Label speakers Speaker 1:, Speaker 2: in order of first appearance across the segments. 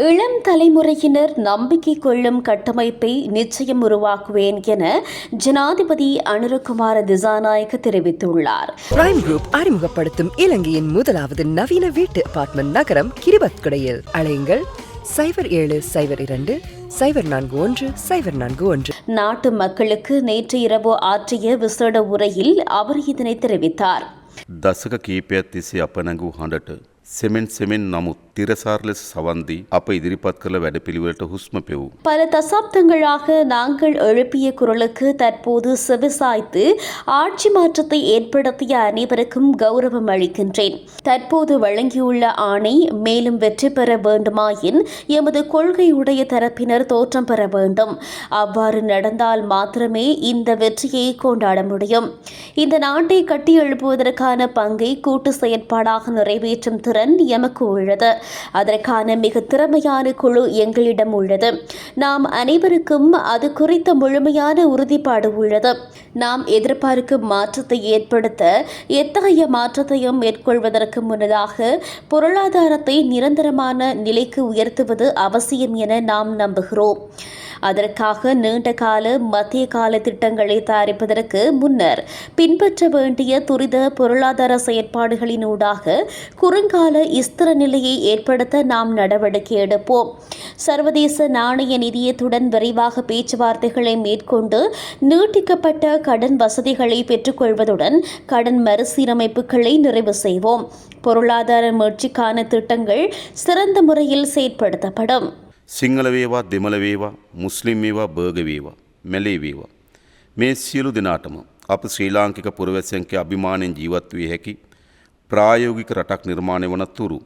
Speaker 1: இளம் தலைமுறையினர் நம்பிக்கை கொள்ளும் கட்டமைப்பை நிச்சயம் உருவாக்குவேன் என ஜனாதிபதி அனுரகுமார திசாநாயக்க தெரிவித்துள்ளார்
Speaker 2: பிரைம் குரூப் அறிமுகப்படுத்தும் இலங்கையின் முதலாவது நவீன வீட்டு அபார்ட்மெண்ட் நகரம் கிரிபத்குடையில் அழையுங்கள் சைபர் ஏழு சைபர் இரண்டு சைபர் நான்கு ஒன்று சைபர் நான்கு ஒன்று
Speaker 1: நாட்டு மக்களுக்கு நேற்று இரவு ஆற்றிய விசேட உரையில் அவர் இதனை தெரிவித்தார்
Speaker 3: දසක කීපයක් තිස්සේ අප නැඟූ හඬට සෙමෙන් සෙමෙන් නමුත් තිරසාර ලෙස සවන්දී අප ඉදිරිපත් කළ වැඩපිළිවෙලට හුස්ම පෙවූ.
Speaker 1: பல தசாப்தங்களாக நாங்கள் எழுப்பிய குரலுக்கு தற்போது செவிசாய்த்து ஆட்சி மாற்றத்தை ஏற்படுத்திய அனைவருக்கும் கௌரவம் அளிக்கின்றேன் தற்போது வழங்கியுள்ள ஆணை மேலும் வெற்றி பெற வேண்டுமாயின் எமது கொள்கையுடைய தரப்பினர் தோற்றம் பெற வேண்டும் அவ்வாறு நடந்தால் மாத்திரமே இந்த வெற்றியை கொண்டாட முடியும் இந்த நாட்டை கட்டியெழுப்புவதற்கான பங்கை கூட்டு செயற்பாடாக நிறைவேற்றும் திறன் எமக்கு உள்ளது. அதற்கான மிக திறமையான குழு எங்களிடம் உள்ளது. நாம் அனைவருக்கும் அது குறித்த முழுமையான உறுதிப்பாடு உள்ளது. நாம் எதிர்பார்க்கும் மாற்றத்தை ஏற்படுத்த எத்தகைய மாற்றத்தையும் மேற்கொள்வதற்கு முன்னதாக பொருளாதாரத்தை நிரந்தரமான நிலைக்கு உயர்த்துவது அவசியம் என நாம் நம்புகிறோம். அதற்காக நீண்ட கால மத்திய கால திட்டங்களை தயாரிப்பதற்கு முன்னர் பின்பற்ற வேண்டிய துரித பொருளாதார செயற்பாடுகளினூடாக குறுங்கால ஸ்திர நிலையை ஏற்படுத்த நாம் நடவடிக்கை எடுப்போம். சர்வதேச நாணய நிதியத்துடன் விரைவாக பேச்சுவார்த்தைகளை மேற்கொண்டு நீட்டிக்கப்பட்ட கடன் வசதிகளை பெற்றுக்கொள்வதுடன் கடன் மறுசீரமைப்புகளை நிறைவு செய்வோம். பொருளாதார முயற்சிக்கான திட்டங்கள் சிறந்த முறையில் செயற்படுத்தப்படும்.
Speaker 3: සිංහල වේවා දෙමළ වේවා මුස්ලිම් වේවා බර්ග වේවා මැලේ වේවා. මේ සියලු දෙනාටම අප ශ්‍රී ලාංකික පුරවැසියන්ගේ අභිමානයෙන් ජීවත් විය හැකි ප්‍රායෝගික රටක් නිර්මාණය වන තුරු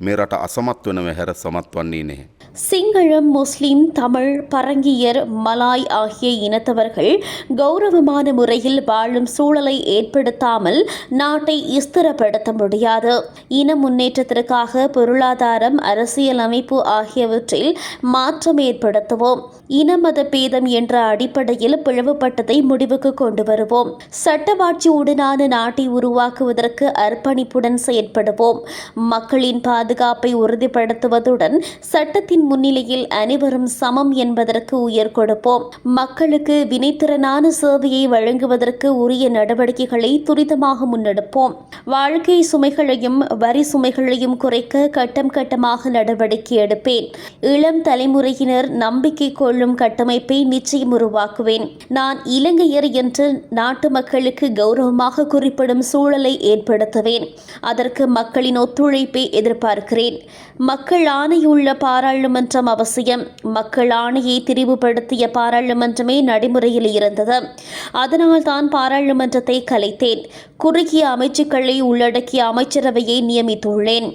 Speaker 3: මේ රට අසමත් වනව හැර සමත් වන්නේ නැහැ.
Speaker 1: சிங்களம் முஸ்லிம் தமிழ் பரங்கியர் மலாய் ஆகிய இனத்தவர்கள் கௌரவமான முறையில் வாழும் சூழலை ஏற்படுத்தாமல் நாட்டை ஸ்திரப்படுத்த முடியாது. இன முன்னேற்றத்திற்காக பொருளாதாரம் அரசியலமைப்பு ஆகியவற்றில் மாற்றம் ஏற்படுத்துவோம். இன மத பேதம் என்ற அடிப்படையில் பிளவுபட்டதை முடிவுக்கு கொண்டு வருவோம். சட்டவாட்சியுடனான நாட்டை உருவாக்குவதற்கு அர்ப்பணிப்புடன் செயற்படுவோம். மக்களின் பாதுகாப்பை உறுதிப்படுத்துவதுடன் சட்டத்தின் முன்னிலையில் அனைவரும் சமம் என்பதற்கு உயர் கொடுப்போம். மக்களுக்கு வினைத்திறனான சேவையை வழங்குவதற்கு உரிய நடவடிக்கைகளை துரிதமாக முன்னெடுப்போம். வாழ்க்கை சுமைகளையும் வரி சுமைகளையும் குறைக்க கட்டம் கட்டமாக நடவடிக்கை எடுப்பேன். இளம் தலைமுறையினர் நம்பிக்கை கொள்ளும் கட்டமைப்பை நிச்சயம் உருவாக்குவேன். நான் இலங்கையர் என்று நாட்டு மக்களுக்கு கௌரவமாக குறிப்பிடும் சூழலை ஏற்படுத்துவேன். அதற்கு மக்களின் ஒத்துழைப்பை எதிர்பார்க்கிறேன். மக்கள் ஆணையுள்ள பாராளுமன்றம் அவசியம். மக்கள் ஆணையை திரிவுபடுத்திய பாராளுமன்றமே நடைமுறையில் இருந்தது. அதனால் தான் பாராளுமன்றத்தை கலைத்தேன். குறுகிய அமைச்சுக்களை உள்ளடக்கிய அமைச்சரவையை நியமித்துள்ளேன்.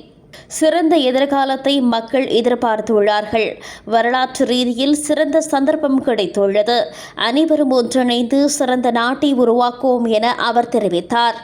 Speaker 1: சிறந்த எதிர்காலத்தை மக்கள் எதிர்பார்த்துள்ளார்கள். வரலாற்று ரீதியில் சிறந்த சந்தர்ப்பம் கிடைத்துள்ளது. அனைவரும் ஒன்றிணைந்து சிறந்த நாட்டை உருவாக்குவோம் என அவர் தெரிவித்தார்.